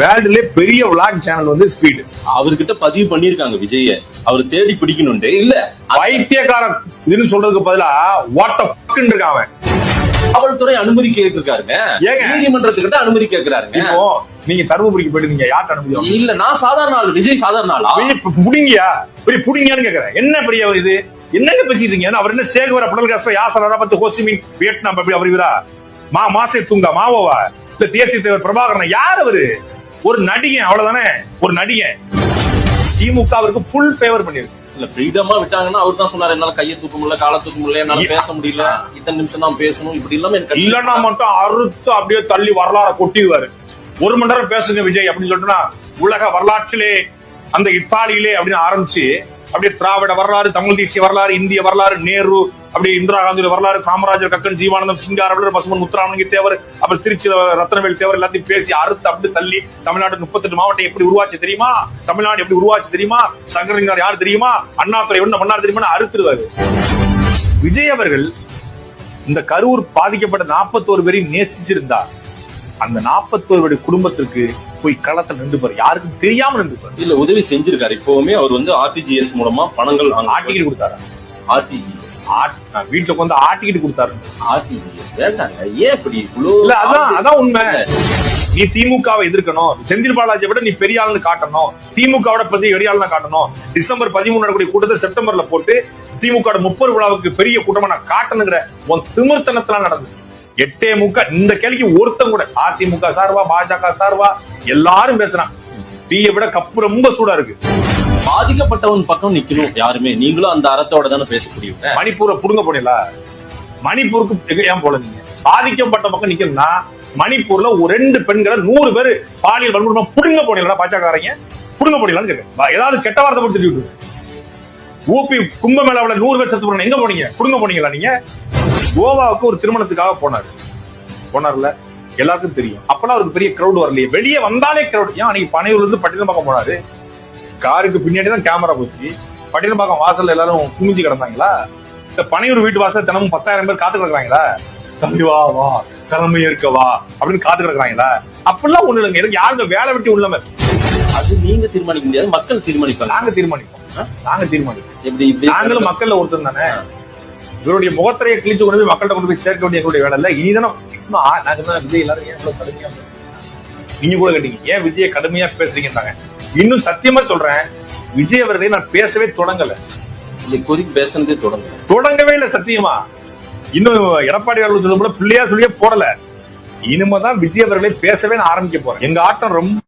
வேர்ல்டுல பெரிய vlog channel வந்து speed அவர்கிட்ட பதிவு பண்ணிருக்காங்க விஜய அவர் தேடி பிடிக்கணும்ட்டு. இல்ல பைத்தியக்காரன் இதுன்னு சொல்றதுக்கு பதிலா வாட் இருக்கான் அவன். காவல்துறை அனுமதி கேட்டிருக்காருங்க? நீதிமன்றத்துக்கிட்ட அனுமதி கேட்கிறாருங்க. நீங்க தருமபுரிக்கு போயிட்டு யார்ட்ட அனுமதி? இல்ல நான் சாதாரண ஆள் விஜய் சாதாரண ஆளா? புடிங்கியா? பெரிய புடிங்கியான்னு கேக்குறேன். என்ன பெரிய இது? என்னங்க பேசிட்டு இருக்கீங்க அவர் என்ன சேகுவர புடல் கஷ்டம் யாசன பத்து ஹோசிமின் வியட்நாம் அப்படி அவர் இவரா? மா மாசே துங்கா மாவோவா? இல்ல தேசிய தலைவர் பிரபாகரன் யார் அவரு? ஒரு நடிகன் அவ்வளவுதானே? ஒரு நடிகன். திமுக அவருக்கு ஃபுல் ஃபேவர் பண்ணிருக்கு இல்ல ஃப்ரீடமா விட்டாங்கன்னா அவர் தான் சொன்னாரு என்னால கையை தூக்க முடியல காலை தூக்க முடியல என்னால பேச முடியல இத்தனை நிமிஷம் தான் பேசணும் இப்படி இல்லாம எனக்கு இல்லன்னா மட்டும் அறுத்து அப்படியே தள்ளி வரலாற கொட்டிடுவாரு. ஒரு மணி நேரம் பேசுங்க விஜய் அப்படின்னு சொல்லிட்டுனா உலக வரலாற்றிலே அந்த இத்தாலியிலே அப்படின்னு ஆரம்பிச்சு அப்படியே திராவிட வரலாறு தமிழ் தேசிய வரலாறு இந்திய வரலாறு நேரு அப்படியே இந்திரா காந்தியோட வரலாறு காமராஜர் கக்கன் ஜீவானந்தம் சிங்காரவளர் பசுமன் முத்துராமலிங்க தேவர் அப்புறம் திருச்சி ரத்னவேல் தேவர் எல்லாத்தையும் பேசி அறுத்து அப்படி தள்ளி தமிழ்நாடு முப்பத்தெட்டு மாவட்டம் எப்படி உருவாச்சு தெரியுமா? தமிழ்நாடு எப்படி உருவாச்சு தெரியுமா? சங்கரலிங்கார் யார் தெரியுமா? அண்ணாத்துறை என்ன பண்ணார் தெரியுமா அறுத்துருவாரு. விஜய் அவர்கள் இந்த கரூர் பாதிக்கப்பட்ட 41 பேரையும் நேசிச்சிருந்தார். அந்த 41 பேருடைய குடும்பத்திற்கு போய் களத்துல நின்று யாருக்கும் தெரியாம நின்று இல்ல உதவி செஞ்சிருக்காரு. இப்பவுமே அவர் வந்து ஆர்டிஜிஎஸ் மூலமா பணங்கள் ஆட்டிக்கிட்டு கொடுத்தாரு? ஆர்டிஜிஎஸ் வீட்டுக்கு வந்து ஆட்டிக்கிட்டு கொடுத்தாரு. ஆர்டிஜிஎஸ் வேண்டாங்க. ஏன் இப்படி இல்ல அதான் அதான் உண்மை. நீ திமுகவை எதிர்க்கணும். செந்தில் பாலாஜியை விட நீ பெரிய ஆளுன்னு காட்டணும். திமுகவோட பத்தி பெரிய ஆளுன்னு காட்டணும். டிசம்பர் பதிமூணு நடக்கக்கூடிய கூட்டத்தை செப்டம்பர்ல போட்டு திமுக முப்பது விழாவுக்கு பெரிய கூட்டமா நான் காட்டணுங்கிற உன் திமிர்த்தனத்துல நடந்தது. எட்டே முக்க இந்த கேள்விக்கு ஒருத்தன் கூட அதிமுக சார்பா பாஜக சார்பா எல்லாரும் பேசுறான். டீயை விட கப்பு ரொம்ப சூடா இருக்கு. பாதிக்கப்பட்டவன் பக்கம் நிக்கணும் யாருமே. நீங்களும் அந்த அறத்தோட தானே பேசக்கூடியவங்க. மணிப்பூரை புடுங்க போனீங்களா? மணிப்பூருக்கு ஏன் போல நீங்க? பாதிக்கப்பட்ட பக்கம் நிக்கணும்னா மணிப்பூர்ல ஒரு ரெண்டு பெண்களை நூறு பேர் பாலியல் வன்முறை புடுங்க போனீங்களா பாஜகக்காரங்க புடுங்க போனீங்களான்னு கேட்க ஏதாவது கெட்ட வார்த்தை போட்டு திட்டி. ஊபி கும்பமேளாவுல நூறு பேர் செத்து போனாங்க எங்க போனீங்க? புடுங்க போனீங்களா நீங்க? கோவாவுக்கு ஒரு திருமணத்துக்காக போனாரு. போனார்ல? எல்லாருக்கும் தெரியும். அப்பெல்லாம் அவருக்கு பெரிய கிரௌட் வரலையே. வெளியே வந்தாலே கிரௌட் ஏன் அன்னைக்கு பனையூர்ல இருந்து பட்டினப்பாக்கம் போனாரு? காருக்கு பின்னாடி தான் கேமரா போச்சு. பட்டினப்பாக்கம் வாசல்ல எல்லாரும் குமிஞ்சு கிடந்தாங்களா? இந்த பனையூர் வீட்டு வாசல் தினமும் பத்தாயிரம் பேர் காத்து கிடக்குறாங்களா? தம்பி வா வா தலைமை இருக்க வா அப்படின்னு காத்து கிடக்குறாங்களா? அப்படிலாம் ஒண்ணு இல்லைங்க. எனக்கு யாருங்க வேலை வெட்டி உள்ளவன் அது நீங்க தீர்மானிக்க முடியாது. மக்கள் தீர்மானிப்பாங்க. நாங்க தீர்மானிப்போம். நாங்க தீர்மானிப்போம். நாங்களும் மக்கள்ல ஒருத்தன் தானே? இவருடைய முகத்திரையை கிழிச்சு கொண்டு போய் மக்கள்கிட்ட கொண்டு போய் சேர்க்க வேண்டிய எங்களுடைய வேலை இல்ல. இனிதானே நாங்க தான் விஜய் எல்லாரும் ஏன் இவ்வளவு கடுமையா பேசுறீங்க? நீங்க கூட கேட்டீங்க. ஏன் விஜய கடுமையா பேசுறீங்கன்னாங்க. இன்னும் சத்தியமா சொல்றேன் விஜய் அவர்களை நான் பேசவே தொடங்கல. இல்லை கொதிக்கு பேசுனதே தொடங்க தொடங்கவே இல்ல சத்தியமா. இன்னும் எடப்பாடி அவர்கள் சொல்லும் கூட பிள்ளையா சொல்லியே போடல. இனிமேதான் விஜய் அவர்களை பேசவே நான் ஆரம்பிக்க போறேன். எங்க ஆட்டம் ரொம்ப